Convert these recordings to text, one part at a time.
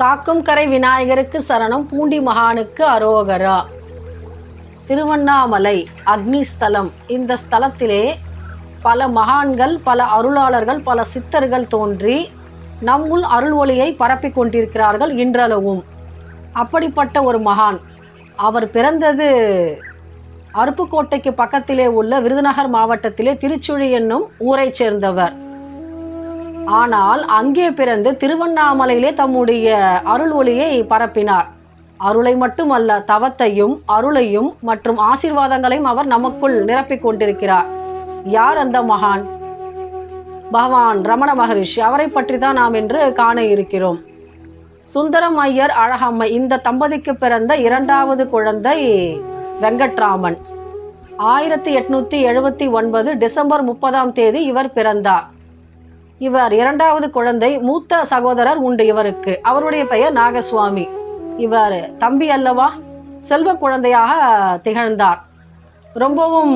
காக்கும் கரை விநாயகருக்கு சரணம் பூண்டி மகானுக்கு அரோகரா. திருவண்ணாமலை அக்னிஸ்தலம். இந்த ஸ்தலத்திலே பல மகான்கள் பல அருளாளர்கள் பல சித்தர்கள் தோன்றி நம்முள் அருள் ஒளியை பரப்பிக் கொண்டிருக்கிறார்கள் இன்றளவும். அப்படிப்பட்ட ஒரு மகான். அவர் பிறந்தது அருப்புக்கோட்டைக்கு பக்கத்திலே உள்ள விருதுநகர் மாவட்டத்திலே திருச்சுழி என்னும் ஊரைச் சேர்ந்தவர். ஆனால் அங்கே பிறந்து திருவண்ணாமலையிலே தம்முடைய அருள் ஒளியை பரப்பினார். அருளை மட்டுமல்ல தவத்தையும் அருளையும் மற்றும் ஆசீர்வாதங்களையும் அவர் நமக்குள் நிரப்பிக் கொண்டிருக்கிறார். யார் அந்த மகான்? பகவான் ரமண மகரிஷி அவரை பற்றி தான் நாம் இன்று காண இருக்கிறோம். சுந்தரம் ஐயர் அழகம்மை இந்த தம்பதிக்கு பிறந்த இரண்டாவது குழந்தை வெங்கட்ராமன். ஆயிரத்தி எட்நூத்தி எழுபத்தி ஒன்பது டிசம்பர் முப்பதாம் தேதி இவர் பிறந்தார். இவர் இரண்டாவது குழந்தை மூத்த சகோதரர் உண்டு இவருக்கு. அவருடைய பெயர் நாகசுவாமி. இவர் தம்பி அல்லவா? செல்வ குழந்தையாக திகழ்ந்தார். ரொம்பவும்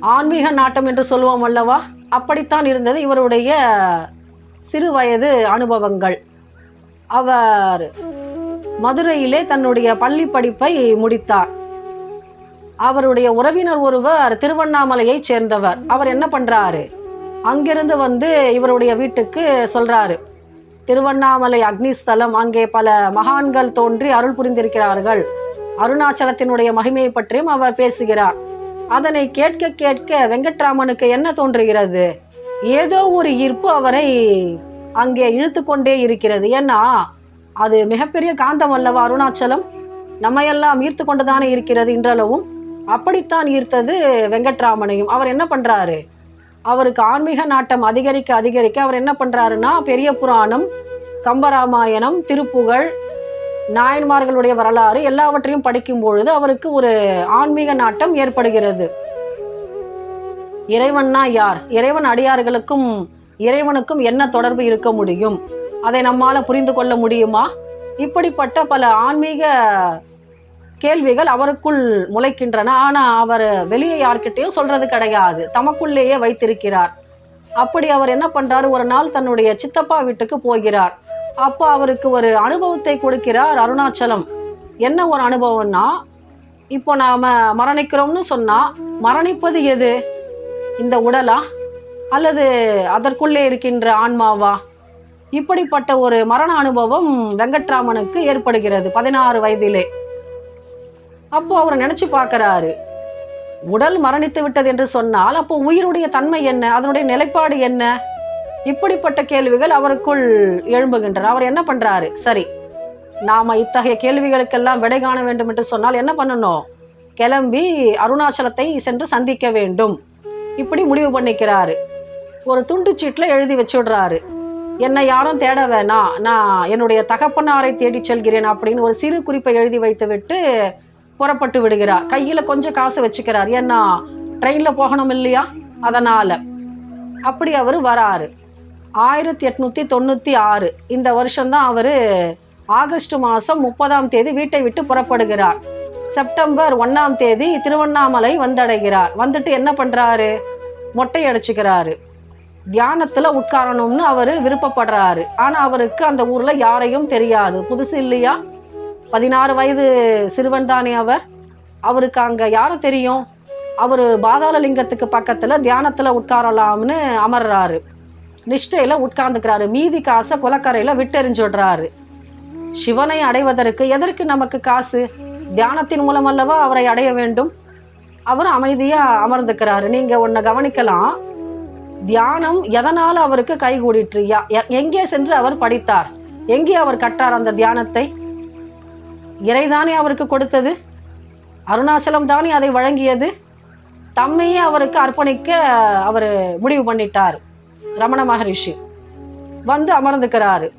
ஆன்மீக நாட்டம் என்று சொல்லுவோம் அல்லவா? அப்படித்தான் இருந்தது இவருடைய சிறு வயது அனுபவங்கள். அவர் மதுரையிலே தன்னுடைய பள்ளி படிப்பை முடித்தார். அவருடைய உறவினர் ஒருவர் திருவண்ணாமலையைச் சேர்ந்தவர். அவர் என்ன பண்றாரு? அங்கிருந்து வந்து இவருடைய வீட்டுக்கு சொல்றாரு. திருவண்ணாமலை அக்னிஸ்தலம் அங்கே பல மகான்கள் தோன்றி அருள் புரிந்திருக்கிறார்கள். அருணாச்சலத்தினுடைய மகிமையை பற்றியும் அவர் பேசுகிறார். அதனை கேட்க கேட்க வெங்கட்ராமனுக்கு என்ன தோன்றுகிறது? ஏதோ ஒரு ஈர்ப்பு அவரை அங்கே இழுத்து கொண்டே இருக்கிறது. ஏன்னா அது மிகப்பெரிய காந்தம் அல்லவா அருணாச்சலம்? நம்மையெல்லாம் ஈர்த்து கொண்டுதானே இருக்கிறது இன்றளவும். அப்படித்தான் ஈர்த்தது வெங்கட்ராமனையும். அவர் என்ன பண்றாரு? அவருக்கு ஆன்மீக நாட்டம் அதிகரிக்க அதிகரிக்க அவர் என்ன பண்றாருன்னா பெரிய புராணம் கம்பராமாயணம் திருப்புகழ் நாயன்மார்களுடைய வரலாறு எல்லாவற்றையும் படிக்கும் பொழுது அவருக்கு ஒரு ஆன்மீக நாட்டம் ஏற்படுகிறது. இறைவன்னா யார்? இறைவன் அடியார்களுக்கும் இறைவனுக்கும் என்ன தொடர்பு இருக்க முடியும்? அதை நம்மால புரிந்து கொள்ள முடியுமா? இப்படிப்பட்ட பல ஆன்மீக கேள்விகள் அவருக்குள் முளைக்கின்றன. ஆனா அவர் வெளியே யார்கிட்டயும் சொல்றது கிடையாது. தமக்குள்ளேயே வைத்திருக்கிறார். அப்படி அவர் என்ன பண்றாரு? ஒரு நாள் தன்னுடைய சித்தப்பா வீட்டுக்கு போகிறார். அப்போ அவருக்கு ஒரு அனுபவத்தை கொடுக்கிறார் அருணாச்சலம். என்ன ஒரு அனுபவம்னா இப்போ நாம மரணிக்கிறோம்னு சொன்னா மரணிப்பது எது? இந்த உடலா? அல்லது அதற்குள்ளே இருக்கின்ற ஆன்மாவா? இப்படிப்பட்ட ஒரு மரண அனுபவம் வெங்கட்ராமனுக்கு ஏற்படுகிறது பதினாறு வயதிலே. அப்போ அவர் நினைச்சு பார்க்கறாரு. உடல் மரணித்து விட்டது என்று சொன்னால் அப்போ உயிருடைய தன்மை என்ன? அதனுடைய நிலைப்பாடு என்ன? இப்படிப்பட்ட கேள்விகள் அவருக்குள் எழும்புகின்றன. அவர் என்ன பண்றாரு? சரி நாம இத்தகைய கேள்விகளுக்கெல்லாம் விடை காண வேண்டும் என்று சொன்னால் என்ன பண்ணணும்? கிளம்பி அருணாச்சலத்தை சென்று சந்திக்க வேண்டும். இப்படி முடிவு பண்ணிக்கிறாரு. ஒரு துண்டு சீட்டில் எழுதி வச்சுடுறாரு. என்னை யாரும் தேட வேணாம். நான் என்னுடைய தகப்பனாரை தேடி செல்கிறேன் அப்படின்னு ஒரு சிறு குறிப்பை எழுதி வைத்துவிட்டு புறப்பட்டு விடுகிறார். கையில கொஞ்சம் காசு வச்சுக்கிறார். ஏன்னா ட்ரெயின்ல போகணும் இல்லையா? அதனால. அப்படி அவர் வராரு. ஆயிரத்தி எட்நூத்தி தொண்ணூத்தி ஆறு இந்த வருஷம்தான் அவரு ஆகஸ்ட் மாசம் முப்பதாம் தேதி வீட்டை விட்டு புறப்படுகிறார். செப்டம்பர் ஒன்னாம் தேதி திருவண்ணாமலை வந்தடைகிறார். வந்துட்டு என்ன பண்றாரு? மொட்டை அடிச்சுக்கிறாரு. தியானத்துல உட்காரணும்னு அவரு விருப்பப்படுறாரு. ஆனா அவருக்கு அந்த ஊர்ல யாரையும் தெரியாது. புதுசு இல்லையா? பதினாறு வயது சிறுவன் தானே அவர். அவருக்கு அங்கே யாரை தெரியும்? அவர் பாதாளலிங்கத்துக்கு பக்கத்தில் தியானத்தில் உட்காரலாம்னு அமர்றாரு. நிஷ்டையில் உட்கார்ந்துக்கிறாரு. மீதி காசை குலக்கரையில் விட்டெறிஞ்சுடுறாரு சிவனை அடைவதற்கு எதற்கு நமக்கு காசு? தியானத்தின் மூலம் அல்லவா அவரை அடைய வேண்டும்? அவர் அமைதியாக அமர்ந்துக்கிறாரு. நீங்கள் ஒன்றை கவனிக்கலாம். தியானம் எதனால் அவருக்கு கைகூடிற்று யா- எங்கே சென்று அவர் படித்தார்? எங்கே அவர் கட்டார் அந்த தியானத்தை? இறைதானே அவருக்கு கொடுத்தது? அருணாச்சலம் தானே அதை வழங்கியது? தம்மையே அவருக்கு அர்ப்பணிக்க அவர் முடிவு பண்ணிட்டார் ரமண மகரிஷி. வந்து அமர்ந்துக்கிறாரு.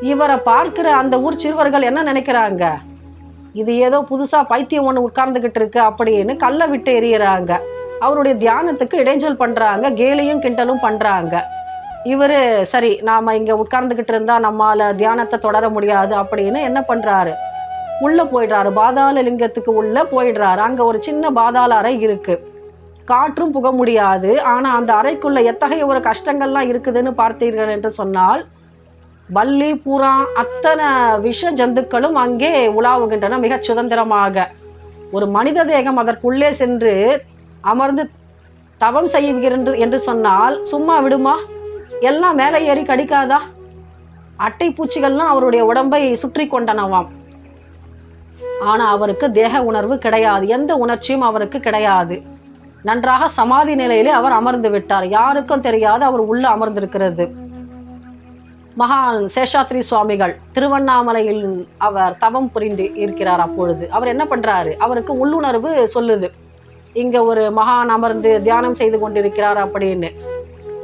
இவரை பார்க்கிற அந்த ஊர் சிறுவர்கள் என்ன நினைக்கிறாங்க? இது ஏதோ புதுசா பைத்தியம் ஒன்று உட்கார்ந்துகிட்டு இருக்கு அப்படின்னு கல்லை விட்டு எறியறாங்க. அவருடைய தியானத்துக்கு இடைஞ்சல் பண்றாங்க கேலியும் கிண்டலும் பண்றாங்க. இவரு சரி நாம இங்க உட்கார்ந்துகிட்டு இருந்தா நம்மால தியானத்தை தொடர முடியாது அப்படின்னு என்ன பண்றாரு? உள்ளே போயிடுறாரு. பாதாள லிங்கத்துக்கு உள்ளே போயிடுறாரு. அங்கே ஒரு சின்ன பாதாள அறை இருக்குது காற்றும் புக முடியாது. ஆனால் அந்த அறைக்குள்ளே எத்தகைய ஒரு கஷ்டங்கள்லாம் இருக்குதுன்னு பார்த்தீர்கள் என்று சொன்னால் பல்லி பூரா அத்தனை விஷ ஜந்துக்களும் அங்கே உலாவுகின்றன மிகச் சுதந்திரமாக. ஒரு மனித தேகம் அதற்குள்ளே சென்று அமர்ந்து தவம் செய்கிறது என்று சொன்னால் சும்மா விடுமா? எல்லாம் மேலே ஏறி கடிக்காதா? அட்டை பூச்சிகள்லாம் அவருடைய உடம்பை சுற்றி கொண்டனவாம். ஆனா அவருக்கு தேக உணர்வு கிடையாது. எந்த உணர்ச்சியும் அவருக்கு கிடையாது. நன்றாக சமாதி நிலையிலே அவர் அமர்ந்து விட்டார். யாருக்கும் தெரியாது அவர் உள்ள அமர்ந்திருக்கிறது. மகான் சேஷாத்ரி சுவாமிகள் திருவண்ணாமலையில் அவர் தவம் புரிந்து இருக்கிறார் அப்பொழுது. அவர் என்ன பண்றாரு? அவருக்கு உள்ளுணர்வு சொல்லுது. இங்க ஒரு மகான் அமர்ந்து தியானம் செய்து கொண்டிருக்கிறார் அப்படின்னு.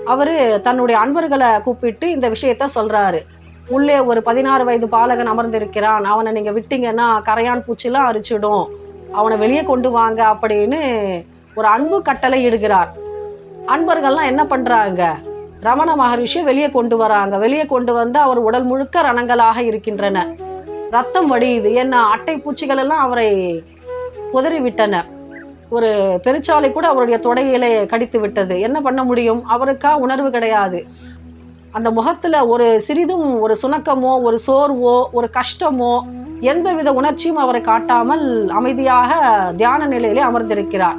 அவரு தன்னுடைய அன்பர்களை கூப்பிட்டு இந்த விஷயத்த சொல்றாரு. உள்ளே ஒரு பதினாறு வயது பாலகன் அமர்ந்திருக்கிறான். அவனை நீங்க விட்டீங்கன்னா கரையான் பூச்சிலாம் அரிச்சிடும். அவனை வெளியே கொண்டு வாங்க அப்படின்னு ஒரு அன்பு கட்டளை இடுகிறார். அன்பர்கள்லாம் என்ன பண்றாங்க? ரமண மகரிஷியை வெளியே கொண்டு வராங்க. வெளியே கொண்டு வந்து அவர் உடல் முழுக்க ரணங்களாக இருக்கின்றன. ரத்தம் வடியுது. ஏன்னா அட்டை பூச்சிகள் எல்லாம் அவரை உதறிவிட்டன ஒரு பெருச்சாலை கூட அவருடைய தொடையிலே கடித்து விட்டது என்ன பண்ண முடியும்? அவருக்கா உணர்வு கிடையாது. அந்த முகத்துல ஒரு சிறிதும் ஒரு சுணக்கமோ ஒரு சோர்வோ ஒரு கஷ்டமோ எந்தவித உணர்ச்சியும் அவரை காட்டாமல் அமைதியாக தியான நிலையிலே அமர்ந்திருக்கிறார்.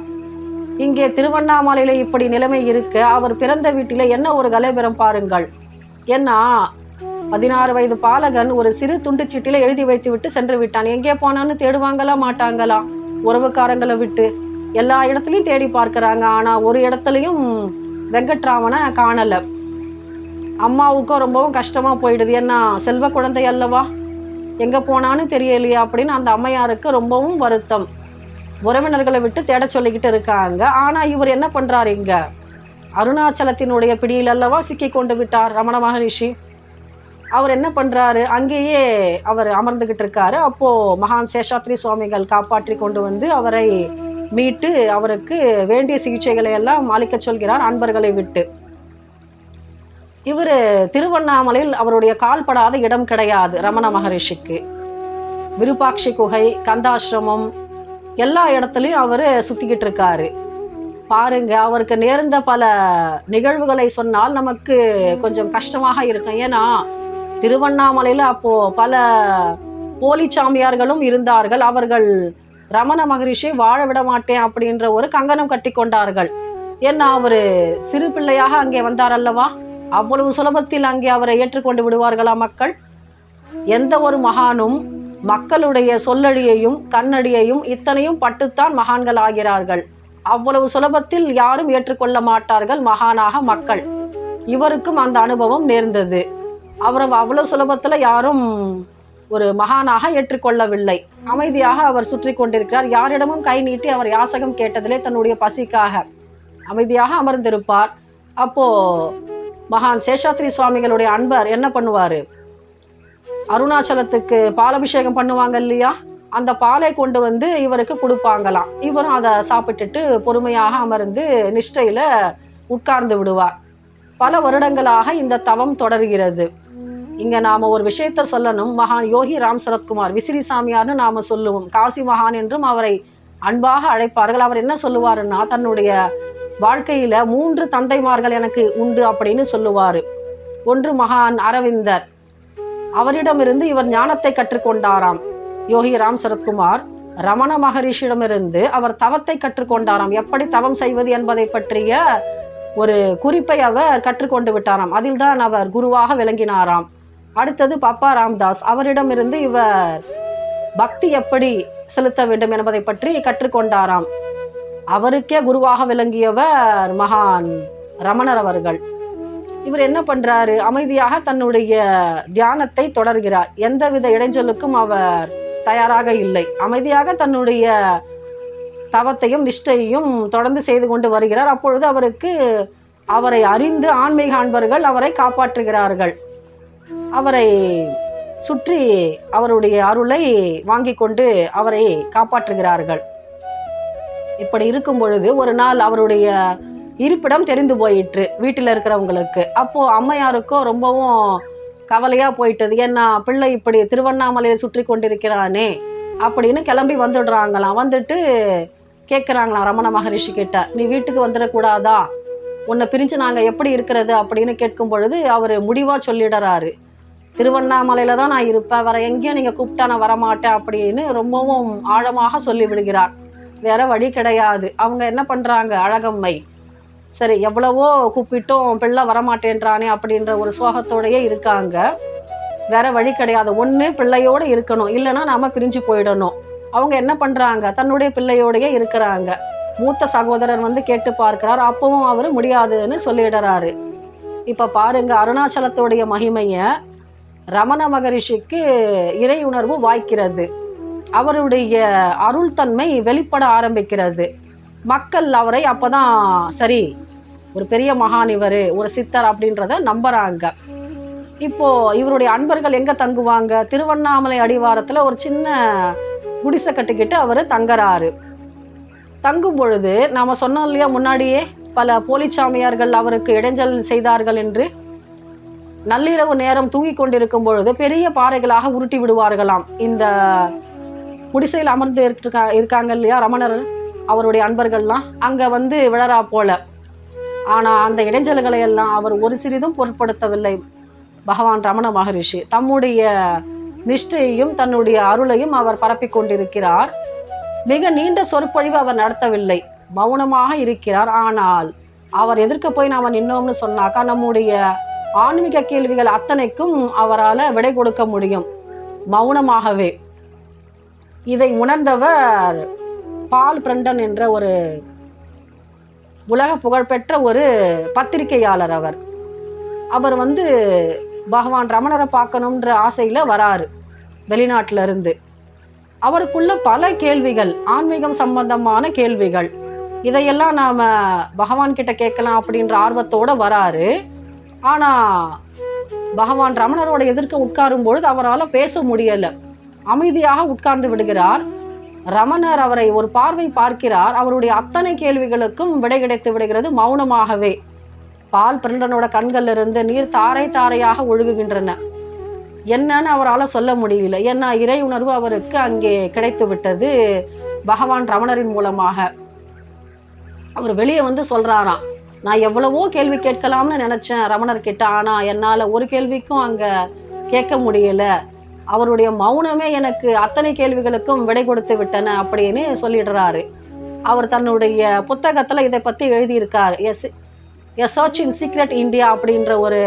இங்கே திருவண்ணாமலையில இப்படி நிலைமை இருக்க. அவர் பிறந்த வீட்டில என்ன ஒரு கலைபெறம் பாருங்கள். ஏன்னா பதினாறு வயது பாலகன் ஒரு சிறு துண்டு சீட்டில எழுதி வைத்து விட்டு சென்று விட்டான். எங்கே போனான்னு தேடுவாங்களா மாட்டாங்களா? உறவுக்காரங்களை விட்டு. எல்லா இடத்துலயும் தேடி பார்க்கிறாங்க. ஆனா ஒரு இடத்துலயும் வெங்கட்ராமனை காணலை. அம்மாவுக்கும் ரொம்பவும் கஷ்டமாக போயிடுது. ஏன்னா செல்வ குழந்தை அல்லவா? எங்கே போனான்னு தெரியலையா அப்படின்னு அந்த அம்மையாருக்கு ரொம்பவும் வருத்தம். உறவினர்களை விட்டு தேட சொல்லிக்கிட்டு இருக்காங்க. ஆனால் இவர் என்ன பண்ணுறாரு இங்கே? அருணாச்சலத்தினுடைய பிடியில் அல்லவா சிக்கி கொண்டு விட்டார் ரமண மகரிஷி. அவர் என்ன பண்ணுறாரு அங்கேயே அவர் அமர்ந்துக்கிட்டு இருக்காரு. அப்போது மகான் சேஷாத்ரி சுவாமிகள் காப்பாற்றி கொண்டு வந்து அவரை மீட்டு அவருக்கு வேண்டிய சிகிச்சைகளை எல்லாம் அளிக்க சொல்கிறார் அன்பர்களை விட்டு. இவர் திருவண்ணாமலையில் அவருடைய கால்படாத இடம் கிடையாது ரமண மகரிஷிக்கு. விருப்பாட்சி குகை கந்தாசிரமம் எல்லா இடத்துலையும் அவர் சுத்திக்கிட்டு இருக்காரு. பாருங்க அவருக்கு நேர்ந்த பல நிகழ்வுகளை சொன்னால் நமக்கு கொஞ்சம் கஷ்டமாக இருக்கும். ஏன்னா திருவண்ணாமலையில் அப்போ பல போலி சாமியார்களும் இருந்தார்கள். அவர்கள் ரமண மகரிஷியை வாழ விட மாட்டேன் அப்படின்ற ஒரு கங்கணம் கட்டி கொண்டார்கள். ஏன்னா அவரு சிறு பிள்ளையாக அங்கே வந்தார் அல்லவா? அவ்வளவு சுலபத்தில் அங்கே அவரை ஏற்றுக்கொண்டு விடுவார்களா மக்கள்? எந்த ஒரு மகானும் மக்களுடைய சொல்லடியையும் கண்ணடியையும் இத்தனையும் பட்டுத்தான் மகான்கள் ஆகிறார்கள். அவ்வளவு சுலபத்தில் யாரும் ஏற்றுக்கொள்ள மாட்டார்கள் மகானாக மக்கள். இவருக்கும் அந்த அனுபவம் நேர்ந்தது. அவரை அவ்வளவு சுலபத்தில் யாரும் ஒரு மகானாக ஏற்றுக்கொள்ளவில்லை. அமைதியாக அவர் சுற்றி கொண்டிருக்கிறார். யாரிடமும் கை நீட்டி அவர் யாசகம் கேட்டதிலே தன்னுடைய பசிக்காக. அமைதியாக அமர்ந்திருப்பார். அப்போ மகான் சேஷாத்ரி சுவாமிகளுடைய அன்பர் என்ன பண்ணுவார்? அருணாச்சலத்துக்கு பாலபிஷேகம் பண்ணுவாங்க இல்லையா? அந்த பாலை கொண்டு வந்து இவருக்கு கொடுப்பாங்களாம். இவரும் அதை சாப்பிட்டுட்டு பொறுமையாக அமர்ந்து நிஷ்டையில் உட்கார்ந்து விடுவார். பல வருடங்களாக இந்த தவம் தொடர்கிறது. இங்க நாம ஒரு விஷயத்த சொல்லணும். மகான் யோகி ராம் சரத்குமார் விசிறி சாமியார்னு நாம சொல்லுவோம். காசி மகான் என்றும் அவரை அன்பாக அழைப்பார்கள். அவர் என்ன சொல்லுவாருன்னா தன்னுடைய வாழ்க்கையில மூன்று தந்தைமார்கள் எனக்கு உண்டு அப்படின்னு சொல்லுவாரு. ஒன்று மகான் அரவிந்தர். அவரிடமிருந்து இவர் ஞானத்தை கற்றுக்கொண்டாராம். யோகி ராம் சரத்குமார் ரமண மகரிஷியிடமிருந்து அவர் தவத்தை கற்றுக்கொண்டாராம். எப்படி தவம் செய்வது என்பதை பற்றிய ஒரு குறிப்பை அவர் கற்றுக்கொண்டு விட்டாராம். அதில்தான் அவர் குருவாக விளங்கினாராம். அடுத்தது பாப்பா ராம்தாஸ். அவரிடமிருந்து இவர் பக்தி எப்படி செலுத்த வேண்டும் என்பதை பற்றி கற்றுக்கொண்டாராம். அவருக்கே குருவாக விளங்கியவர் மகான் ரமணர் அவர்கள். இவர் என்ன பண்றாரு? அமைதியாக தன்னுடைய தியானத்தை தொடர்கிறார். எந்தவித இடைஞ்சலுக்கும் அவர் தயாராக இல்லை. அமைதியாக தன்னுடைய தவத்தையும் நிஷ்டையையும் தொடர்ந்து செய்து கொண்டு வருகிறார். அப்பொழுது அவருக்கு அவரை அறிந்து ஆன்மீக அன்பர்கள் அவரை காப்பாற்றுகிறார்கள். அவரை சுற்றி அவருடைய அருளை வாங்கி கொண்டு அவரை காப்பாற்றுகிறார்கள். இப்படி இருக்கும் பொழுது ஒரு நாள் அவருடைய இருப்பிடம் தெரிந்து போயிற்று வீட்டில் இருக்கிறவங்களுக்கு. அப்போ அம்மையாருக்கோ ரொம்பவும் கவலையா போயிட்டது. ஏன்னா பிள்ளை இப்படி திருவண்ணாமலையை சுற்றி கொண்டிருக்கிறானே அப்படின்னு கிளம்பி வந்துடுறாங்களாம். வந்துட்டு கேட்குறாங்களாம் ரமண மகரிஷி கிட்ட. நீ வீட்டுக்கு வந்துடக்கூடாதா? உன்னை பிரிஞ்சு நாங்கள் எப்படி இருக்கிறது? அப்படின்னு கேட்கும் பொழுது அவர் முடிவாக சொல்லிடுறாரு. திருவண்ணாமலையில தான் நான் இருப்பேன். வேற எங்கேயும் நீங்கள் கூப்பிட்டா நான் வரமாட்டேன் அப்படின்னு ரொம்பவும் ஆழமாக சொல்லி விடுகிறார் வேற வழி கிடையாது. அவங்க என்ன பண்றாங்க? அழகம்மை. சரி எவ்வளவோ கூப்பிட்டும் பிள்ளை வரமாட்டேன்றானே அப்படின்ற ஒரு சோகத்தோடையே இருக்காங்க. வேற வழி கிடையாது. ஒன்று பிள்ளையோடு இருக்கணும். இல்லைன்னா நாம பிரிஞ்சு போயிடணும். அவங்க என்ன பண்றாங்க? தன்னுடைய பிள்ளையோடையே இருக்கிறாங்க. மூத்த சகோதரர் வந்து கேட்டு பார்க்கிறார். அப்பவும் அவர் முடியாதுன்னு சொல்லிடுறாரு. இப்ப பாருங்க அருணாச்சலத்துடைய மகிமைய ரமண மகரிஷிக்கு இறை உணர்வு வாய்க்கிறது. அவருடைய அருள் தன்மை வெளிப்பட ஆரம்பிக்கிறது. மக்கள் அவரை அப்பதான் சரி ஒரு பெரிய மகான் இவர் ஒரு சித்தர் அப்படின்றத நம்புறாங்க. இப்போ இவருடைய அன்பர்கள் எங்க தங்குவாங்க? திருவண்ணாமலை அடிவாரத்துல ஒரு சின்ன குடிசை கட்டிக்கிட்டு அவர் தங்குறாரு. தங்கும் பொழுது நாம சொன்னோம் இல்லையா முன்னாடியே பல போலிச்சாமியார்கள் அவருக்கு இடைஞ்சல் செய்தார்கள் என்று. நள்ளிரவு நேரம் தூங்கிக் கொண்டிருக்கும் பொழுது பெரிய பாறைகளாக உருட்டி விடுவார்களாம். இந்த குடிசையில் அமர்ந்து இருக்கா இருக்காங்க இல்லையா ரமணர் அவருடைய அன்பர்கள்லாம். அங்கே வந்து விழறா போல. ஆனால் அந்த இடைஞ்சல்களை எல்லாம் அவர் ஒரு சிறிதும் பொருட்படுத்தவில்லை. பகவான் ரமண மகரிஷி. தம்முடைய நிஷ்டையையும் தன்னுடைய அருளையும் அவர் பரப்பிக் கொண்டிருக்கிறார். மிக நீண்ட சொற்பொழிவு அவர் நடத்தவில்லை. மௌனமாக இருக்கிறார். ஆனால் அவர் எதிர்க்க போய் நாம் நின்னோம்னு சொன்னாக்கா நம்முடைய ஆன்மீக கேள்விகள் அத்தனைக்கும் அவரால் விடை கொடுக்க முடியும். மௌனமாகவே. இதை உணர்ந்தவர் பால் பிரண்டன் என்ற ஒரு உலக புகழ்பெற்ற ஒரு பத்திரிகையாளர் அவர். அவர் வந்து பகவான் ரமணரை பார்க்கணுன்ற ஆசையில் வராரு வெளிநாட்டிலிருந்து. அவருக்குள்ள பல கேள்விகள் ஆன்மீகம் சம்பந்தமான கேள்விகள். இதையெல்லாம் நாம் பகவான் கிட்ட கேட்கலாம் அப்படின்ற ஆர்வத்தோட வராரு. ஆனால் பகவான் ரமணரோட எதிர்க்க உட்காரும் பொழுது அவரால் பேச முடியலை. அமைதியாக உட்கார்ந்து விடுகிறார். ரமணர் அவரை ஒரு பார்வை பார்க்கிறார். அவருடைய அத்தனை கேள்விகளுக்கும் விடை கிடைத்து விடுகிறது மௌனமாகவே. பால் பிரண்டனோட கண்கள்ல இருந்து நீர் தாரை தாரையாக ஒழுகுகின்றன. என்னன்னு அவரால் சொல்ல முடியல. ஏன்னா இறை உணர்வு அவருக்கு அங்கே கிடைத்து விட்டது பகவான் ரமணரின் மூலமாக. அவர் வெளியே வந்து சொல்றாராம் நான் எவ்வளவோ கேள்வி கேட்கலாம்னு நினைச்சேன் ரமணர் கிட்ட ஆனா என்னால ஒரு கேள்விக்கும் அங்க கேட்க முடியல. அவருடைய மௌனமே எனக்கு அத்தனை கேள்விகளுக்கும் விடை கொடுத்து விட்டன அப்படின்னு சொல்லிடுறாரு. அவர் தன்னுடைய புத்தகத்தில் இதை பற்றி எழுதியிருக்கார். S a search in secret India அப்படின்ற ஒரு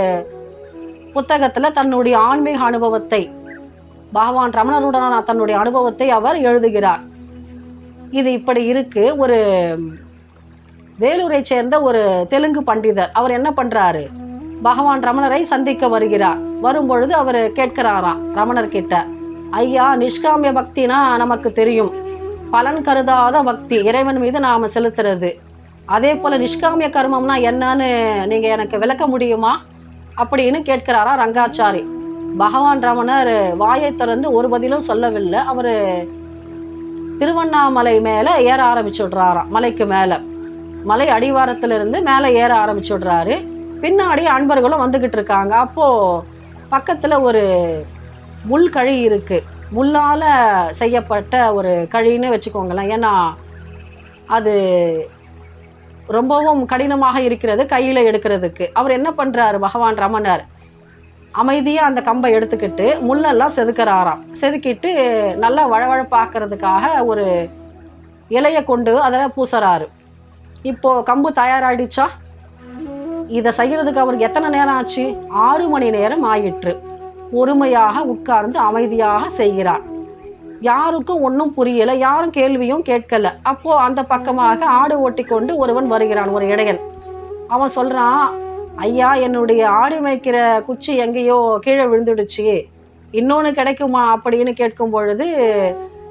புத்தகத்தில் தன்னுடைய ஆன்மீக அனுபவத்தை பகவான் ரமணருடனான தன்னுடைய அனுபவத்தை அவர் எழுதுகிறார். இது இப்படி இருக்கு. ஒரு வேலூரை சேர்ந்த ஒரு தெலுங்கு பண்டிதர் அவர் என்ன பண்ணுறாரு பகவான் ரமணரை சந்திக்க வருகிறார். வரும்பொழுது அவர் கேட்கிறாராம் ரமணர் கிட்ட ஐயா நிஷ்காமிய பக்தினா நமக்கு தெரியும். பலன் கருதாத பக்தி இறைவன் மீது நாம செலுத்துறது. அதே போல நிஷ்காமிய கர்மம்னா என்னன்னு நீங்க எனக்கு விளக்க முடியுமா? அப்படின்னு கேட்கிறாரா ரங்காச்சாரி. பகவான் ரமணர் வாயை திறந்து ஒரு பதிலும் சொல்லவில்லை. அவரு திருவண்ணாமலை மேல ஏற ஆரம்பிச்சுடுறாராம் மலைக்கு மேல. மலை அடிவாரத்திலிருந்து மேலே ஏற ஆரம்பிச்சுடுறாரு. பின்னாடி அன்பர்களும் வந்துகிட்டு இருக்காங்க. அப்போ பக்கத்துல ஒரு முள் கழி இருக்கு. முள்ளால செய்யப்பட்ட ஒரு கழின்னு வச்சுக்கோங்களேன். ஏன்னா அது ரொம்பவும் கடினமாக இருக்கிறது கையில எடுக்கிறதுக்கு. அவர் என்ன பண்றாரு? பகவான் ரமணர் அமைதியா அந்த கம்பை எடுத்துக்கிட்டு முள்ளெல்லாம் செதுக்கிறாராம். செதுக்கிட்டு நல்லா வழவழப்பாக்குறதுக்காக ஒரு இலையை கொண்டு அதில் பூசுறாரு. இப்போ கம்பு தயாராகிடுச்சா இதை செய்யறதுக்கு அவருக்கு எத்தனை நேரம் ஆச்சு? ஆறு மணி நேரம் ஆயிற்று. பொறுமையாக உட்கார்ந்து அமைதியாக செய்கிறார். யாருக்கும் ஒன்றும் புரியல யாரும் கேள்வியும் கேட்கல. அப்போ அந்த பக்கமாக ஆடு ஓட்டி கொண்டு ஒருவன் வருகிறான் ஒரு இடையன். அவன் சொல்றான் ஐயா என்னுடைய ஆடு மேய்க்கிற குச்சி எங்கேயோ கீழே விழுந்துடுச்சு. இன்னொன்று கிடைக்குமா? அப்படின்னு கேட்கும் பொழுது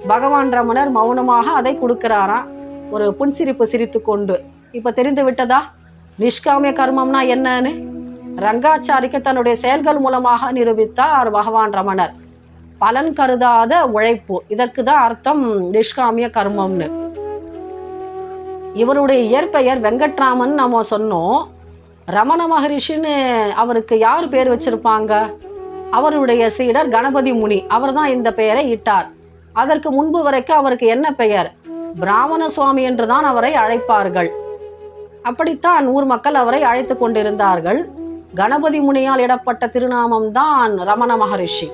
பகவான் ரமணர் மௌனமாக அதை கொடுக்கிறாராம். ஒரு புன்சிரிப்பு சிரித்து கொண்டு இப்போ தெரிந்து விட்டதா? நிஷ்காமிய கர்மம்னா என்னன்னு? ரங்காச்சாரிக்கு தன்னுடைய செயல்கள் மூலமாக நிரூபித்தார் பகவான் ரமணர். பலன் கருதாத உழைப்பு. இதற்கு தான் அர்த்தம் நிஷ்காமிய கர்மம்னு. இவருடைய இயற்பெயர் வெங்கட்ராமன் நம்ம சொன்னோம். ரமண மகரிஷின்னு அவருக்கு யார் பேர் வச்சிருப்பாங்க? அவருடைய சீடர் கணபதி முனி. அவர்தான் இந்த பெயரை இட்டார். அதற்கு முன்பு வரைக்கும் அவருக்கு என்ன பெயர்? பிராமண சுவாமி என்றுதான் அவரை அழைப்பார்கள். அப்படித்தான் ஊர் மக்கள் அவரை அழைத்து கொண்டிருந்தார்கள். கணபதி முனியால் இடப்பட்ட திருநாமம் தான் ரமண மகரிஷி.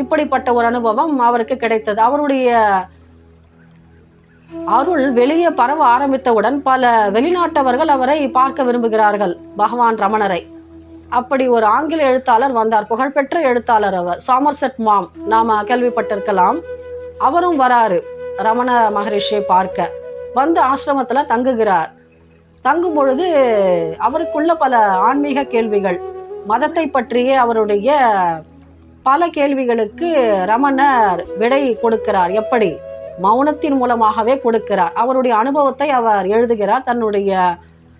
இப்படிப்பட்ட ஒரு அனுபவம் அவருக்கு கிடைத்தது. அவருடைய அருள் வெளியே பரவ ஆரம்பித்தவுடன் பல வெளிநாட்டவர்கள் அவரை பார்க்க விரும்புகிறார்கள் பகவான் ரமணரை. அப்படி ஒரு ஆங்கில எழுத்தாளர் வந்தார் புகழ்பெற்ற எழுத்தாளர் அவர் சாமர்செட் மாம் நாம கேள்விப்பட்டிருக்கலாம். அவரும் வராரு ரமண மகரிஷியை பார்க்க. வந்து ஆசிரமத்தில் தங்குகிறார். தங்கும் பொழுது அவருக்குள்ள பல ஆன்மீக கேள்விகள். மதத்தை பற்றிய அவருடைய பல கேள்விகளுக்கு ரமணர் விடை கொடுக்கிறார். எப்படி? மௌனத்தின் மூலமாகவே கொடுக்கிறார். அவருடைய அனுபவத்தை அவர் எழுதுகிறார் தன்னுடைய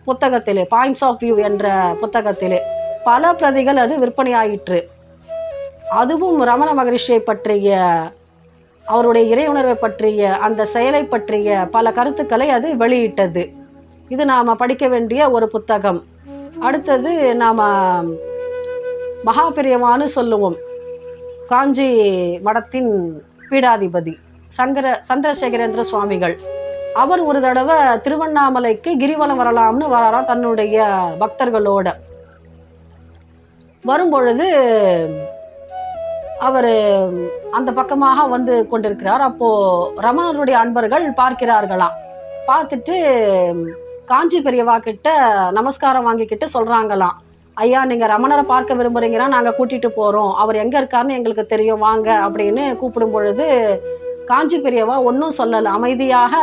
புத்தகத்திலே பாயிண்ட்ஸ் ஆஃப் வியூ என்ற புத்தகத்திலே. பல பிரதிகள் அது விற்பனையாயிற்று. அதுவும் ரமண மகரிஷியை பற்றிய அவருடைய இறை உணர்வை பற்றிய அந்த செயலை பற்றிய பல கருத்துக்களை அது வெளியிட்டது. இது நாம் படிக்க வேண்டிய ஒரு புத்தகம். அடுத்தது நாம் மகாபிரியமானு சொல்லுவோம். காஞ்சி மடத்தின் பீடாதிபதி சங்கர சந்திரசேகரேந்திர சுவாமிகள். அவர் ஒரு தடவை திருவண்ணாமலைக்கு கிரிவலம் வரலாம்னு வராராம் தன்னுடைய பக்தர்களோட. வரும்பொழுது அவர் அந்த பக்கமாக வந்து கொண்டிருக்கிறார். அப்போ ரமணருடைய அன்பர்கள் பார்க்கிறார்களாம். பார்த்துட்டு காஞ்சி பெரியவா கிட்ட நமஸ்காரம் வாங்கிக்கிட்டு சொல்கிறாங்களாம் ஐயா நீங்கள் ரமணரை பார்க்க விரும்புறீங்கன்னா நாங்கள் கூட்டிகிட்டு போகிறோம் அவர் எங்கே இருக்காருன்னு எங்களுக்கு தெரியும். வாங்க அப்படின்னு கூப்பிடும் பொழுது காஞ்சி பெரியவா ஒன்றும் சொல்லலை. அமைதியாக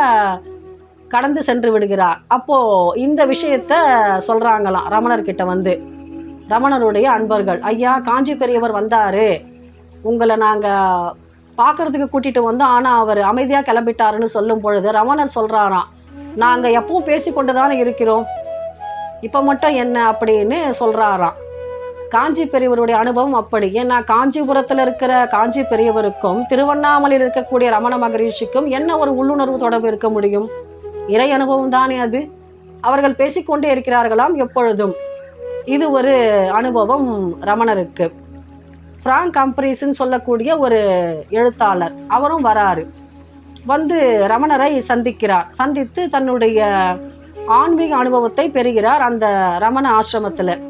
கடந்து சென்று விடுகிறார். அப்போது இந்த விஷயத்த சொல்கிறாங்களாம் ரமணர்கிட்ட வந்து. ரமணருடைய அன்பர்கள் ஐயா காஞ்சி பெரியவர் வந்தார். உங்களை நாங்கள் பார்க்கறதுக்கு கூட்டிகிட்டு வந்தோம். ஆனால் அவர் அமைதியாக கிளம்பிட்டாருன்னு சொல்லும் பொழுது ரமணர் சொல்கிறாராம் நாங்கள் எப்பவும் பேசி கொண்டுதானே இருக்கிறோம். இப்போ மட்டும் என்ன அப்படின்னு சொல்கிறாராம் காஞ்சி பெரியவருடைய அனுபவம் அப்படி. ஏன்னா காஞ்சிபுரத்தில் இருக்கிற காஞ்சி பெரியவருக்கும் திருவண்ணாமலையில் இருக்கக்கூடிய ரமண மகரிஷிக்கும் என்ன ஒரு உள்ளுணர்வு தொடர்பு இருக்க முடியும்? இறை அனுபவம் தானே அது. அவர்கள் பேசிக்கொண்டே இருக்கிறார்களாம் எப்பொழுதும். இது ஒரு அனுபவம் ரமணருக்கு. ஃப்ராங்க் கம்ப்ரீஸ்ன்னு சொல்லக்கூடிய ஒரு எழுத்தாளர். அவரும் வராரு. வந்து ரமணரை சந்திக்கிறார். சந்தித்து தன்னுடைய ஆன்மீக அனுபவத்தை பெறுகிறார் அந்த ரமண ஆசிரமத்தில்.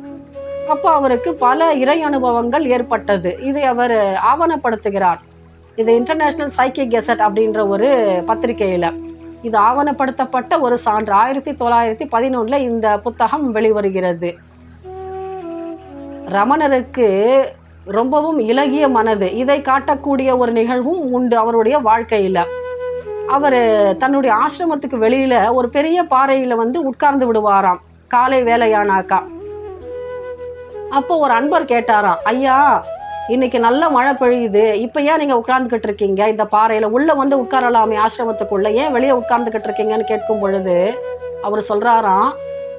அப்போ அவருக்கு பல இறை அனுபவங்கள் ஏற்பட்டது. இதை அவர் ஆவணப்படுத்துகிறார். இது இன்டர்நேஷ்னல் சைக்கிக் கெசட் அப்படின்ற ஒரு பத்திரிகையில். இது ஆவணப்படுத்தப்பட்ட ஒரு சான்று. ஆயிரத்தி தொள்ளாயிரத்தி பதினொன்றில் இந்த புத்தகம் வெளிவருகிறது. ரமணருக்கு ரொம்பவும் இலகிய மனது. இதை காட்டக்கூடிய ஒரு நிகழ்வும் உண்டு அவருடைய வாழ்க்கையில். அவர் தன்னுடைய ஆசிரமத்துக்கு வெளியில ஒரு பெரிய பாறையில வந்து உட்கார்ந்து விடுவாராம். காலை வேலையானாக்கா. அப்போ ஒரு அன்பர் கேட்டாராம் ஐயா இன்னைக்கு நல்ல மழை பெய்யுது. இப்போ ஏன் நீங்கள் உட்கார்ந்துக்கிட்டு இருக்கீங்க? இந்த பாறையில் உள்ளே வந்து உட்காரலாமே ஆசிரமத்துக்குள்ள. ஏன் வெளியே உட்கார்ந்துக்கிட்டு இருக்கீங்கன்னு கேட்கும் பொழுது அவர் சொல்கிறாராம்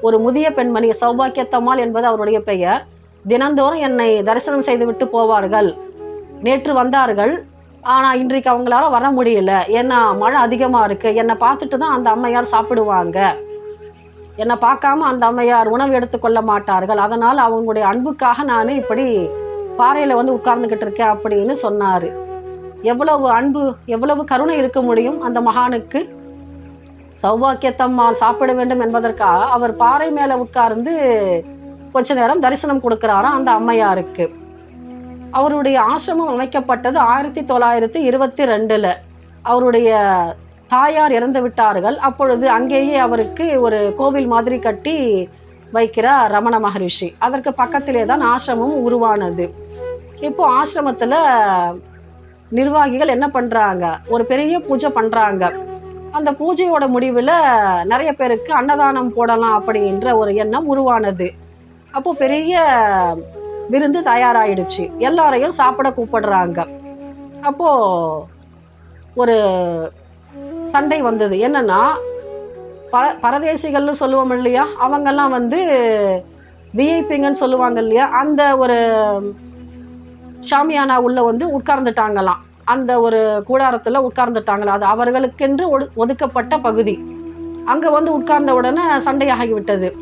ஒரு முதிய பெண்மணி சௌபாக்கியத்தம்மாள் என்பது அவருடைய பெயர். தினந்தோறும் என்னை தரிசனம் செய்து விட்டு போவார்கள். நேற்று வந்தார்கள். ஆனால் இன்றைக்கு அவங்களால வர முடியல. ஏன்னா மழை அதிகமாக இருக்கு. என்னை பார்த்துட்டு தான் அந்த அம்மையார் சாப்பிடுவாங்க. என்னை பார்க்காம அந்த அம்மையார் உணவு எடுத்துக்கொள்ள மாட்டார்கள். அதனால் அவங்களுடைய அன்புக்காக நான் இப்படி பாறையில் வந்து உட்கார்ந்துக்கிட்டு இருக்கேன் அப்படின்னு சொன்னார். எவ்வளவு அன்பு எவ்வளவு கருணை இருக்க முடியும் அந்த மகானுக்கு? சௌபாக்கியத்தம்மாள் சாப்பிட வேண்டும் என்பதற்காக அவர் பாறை மேலே உட்கார்ந்து கொஞ்ச நேரம் தரிசனம் கொடுக்குறாராம் அந்த அம்மையாருக்கு? அவருடைய ஆசிரமம் அமைக்கப்பட்டது ஆயிரத்தி தொள்ளாயிரத்தி இருபத்தி ரெண்டில். அவருடைய தாயார் இறந்து விட்டார்கள். அப்பொழுது அங்கேயே அவருக்கு ஒரு கோவில் மாதிரி கட்டி வைக்கிறார் ரமண மகரிஷி. அதற்கு பக்கத்திலே தான் ஆசிரமம் உருவானது. இப்போ ஆசிரமத்தில் நிர்வாகிகள் என்ன பண்ணுறாங்க ஒரு பெரிய பூஜை பண்ணுறாங்க அந்த பூஜையோட முடிவில் நிறைய பேருக்கு அன்னதானம் போடலாம் அப்படின்ற ஒரு எண்ணம் உருவானது. அப்போ பெரிய விருந்து தயாராகிடுச்சு எல்லாரையும் சாப்பிட கூப்பிடுறாங்க. அப்போ ஒரு சண்டை வந்தது. என்னன்னா ப பரதேசிகள்னு சொல்லுவோம் இல்லையா? அவங்கெல்லாம் வந்து விஐபிங்கன்னு சொல்லுவாங்க இல்லையா? அந்த ஒரு ஷாமியானா உள்ள வந்து உட்கார்ந்துட்டாங்களாம். அந்த ஒரு கூடாரத்தில் உட்கார்ந்துட்டாங்களா அது அவர்களுக்கென்று ஒடு- ஒதுக்கப்பட்ட பகுதி. அங்கே வந்து உட்கார்ந்த உடனே சண்டையாகிவிட்டது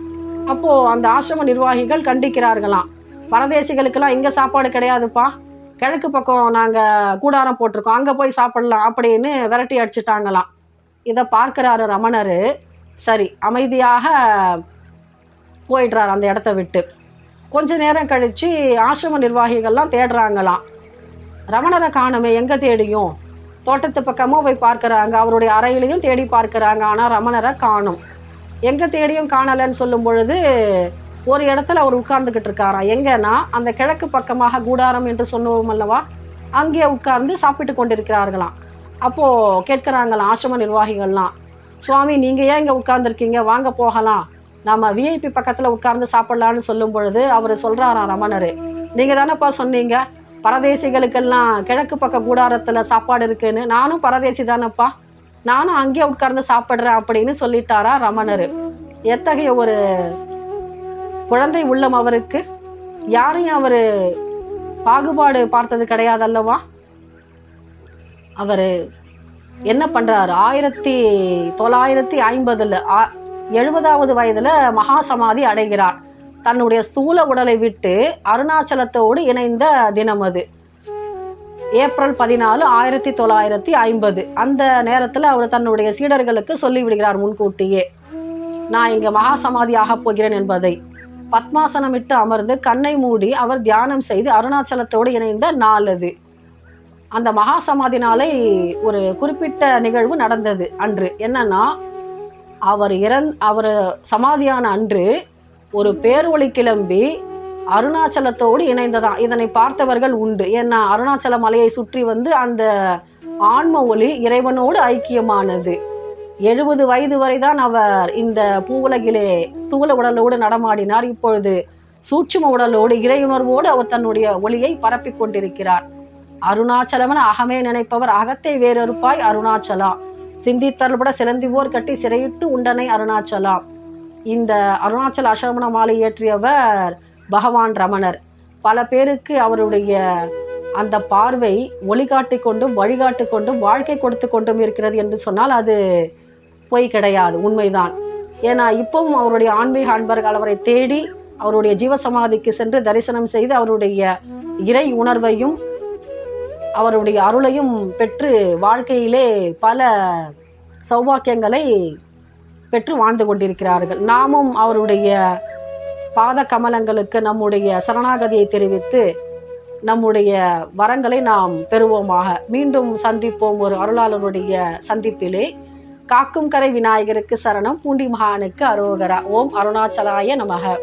அப்போது அந்த ஆசிரம நிர்வாகிகள் கண்டிக்கிறார்களாம். பரதேசிகளுக்கெல்லாம் இங்கே சாப்பாடு கிடையாதுப்பா. கிழக்கு பக்கம் நாங்கள் கூடாரம் போட்டிருக்கோம். அங்கே போய் சாப்பிடலாம் அப்படின்னு விரட்டி அடிச்சிட்டாங்களாம். இதை பார்க்குறாரு ரமணர். சரி அமைதியாக போயிடுறாரு அந்த இடத்த விட்டு. கொஞ்ச நேரம் கழித்து ஆசிரம நிர்வாகிகள்லாம் தேடுறாங்களாம். ரமணரை காணுமே எங்கே தேடியும்? தோட்டத்து பக்கமும் போய் பார்க்குறாங்க. அவருடைய அறையிலையும் தேடி பார்க்குறாங்க. ஆனால் ரமணரை காணும். எங்கே தேடியும் காணலைன்னு சொல்லும் பொழுது ஒரு இடத்துல அவர் உட்கார்ந்துக்கிட்டு இருக்காராம் எங்கன்னா அந்த கிழக்கு பக்கமாக கூடாரம் என்று சொன்னோம் அல்லவா? அங்கே உட்கார்ந்து சாப்பிட்டு கொண்டிருக்கிறார்களாம். அப்போது கேட்குறாங்களாம் ஆசிரம நிர்வாகிகள்லாம் சுவாமி நீங்கள் ஏன் இங்கே உட்கார்ந்துருக்கீங்க? வாங்க போகலாம். நம்ம விஐபி பக்கத்தில் உட்கார்ந்து சாப்பிட்லான்னு சொல்லும் பொழுது அவர் சொல்கிறாராம் ரமணர் நீங்கள் தானேப்பா சொன்னீங்க? பரதேசிகளுக்கெல்லாம் கிழக்கு பக்க கூடாரத்தில் சாப்பாடு இருக்குன்னு. நானும் பரதேசி தானேப்பா. நானும் அங்கேயே உட்கார்ந்து சாப்பிட்றேன் அப்படின்னு சொல்லிட்டாரா ரமணர். எத்தகைய ஒரு குழந்தை உள்ளம் அவருக்கு. யாரையும் அவரு பாகுபாடு பார்த்தது கிடையாது அல்லவா அவரு என்ன பண்றாரு? ஆயிரத்தி தொள்ளாயிரத்தி ஐம்பதுல ஆ- எழுபதாவது வயதுல மகா சமாதி அடைகிறார். தன்னுடைய ஸ்தூல உடலை விட்டு அருணாச்சலத்தோடு இணைந்த தினம் அது. ஏப்ரல் பதினாலு ஆயிரத்தி தொள்ளாயிரத்தி ஐம்பது. அந்த நேரத்தில் அவர் தன்னுடைய சீடர்களுக்கு சொல்லிவிடுகிறார் முன்கூட்டியே. நான் இங்கே மகா சமாதி ஆகப் போகிறேன் என்பதை. பத்மாசனமிட்டு அமர்ந்து கண்ணை மூடி அவர் தியானம் செய்து அருணாச்சலத்தோடு இணைந்த நாள் அது அந்த மகா சமாதி நாளை ஒரு குறிப்பிட்ட நிகழ்வு நடந்தது அன்று. என்னன்னா அவர் இறந் அவர் சமாதியான அன்று ஒரு பேரொளி கிளம்பி அருணாச்சலத்தோடு இணைந்ததான். இதனை பார்த்தவர்கள் உண்டு. ஏன்னா அருணாச்சல மலையை சுற்றி வந்து அந்த ஆன்ம ஒளி இறைவனோடு ஐக்கியமானது. எழுபது வயது வரைதான் அவர் இந்த பூவுலகிலே ஸ்தூல உடலோடு நடமாடினார். இப்பொழுது சூட்சும உடலோடு இறையுணர்வோடு அவர் தன்னுடைய ஒளியை பரப்பிக் கொண்டிருக்கிறார். அருணாச்சலமன அகமே நினைப்பவர் அகத்தை வேறொருப்பாய் அருணாச்சலா. சிந்தித்தருள்பட சிறந்திவோர் கட்டி சிறையிட்டு உண்டனை அருணாச்சலா. இந்த அருணாச்சல அசரமண மாலை இயற்றியவர் பகவான் ரமணர். பல பேருக்கு அவருடைய அந்த பார்வை ஒளிகாட்டி கொண்டும் வழிகாட்டி கொண்டும் வாழ்க்கை கொடுத்து கொண்டும் இருக்கிறது என்று சொன்னால் அது பொய் கிடையாது உண்மைதான். ஏன்னா இப்பவும் அவருடைய ஆன்மீக அன்பர்கள் அவரை தேடி அவருடைய ஜீவசமாதிக்கு சென்று தரிசனம் செய்து அவருடைய இறை உணர்வையும் அவருடைய அருளையும் பெற்று வாழ்க்கையிலே பல சௌபாக்கியங்களை பெற்று வாழ்ந்து கொண்டிருக்கிறார்கள். நாமும் அவருடைய பாத கமலங்களுக்கு நம்முடைய சரணாகதியை தெரிவித்து நம்முடைய வரங்களை நாம் பெறுவோமாக. மீண்டும் சந்திப்போம் ஒரு அருளாளருடைய சந்திப்பிலே. காக்கும் கரை விநாயகருக்கு சரணம் பூண்டி மகானுக்கு அரோகரா. ஓம் அருணாச்சலாய நமக.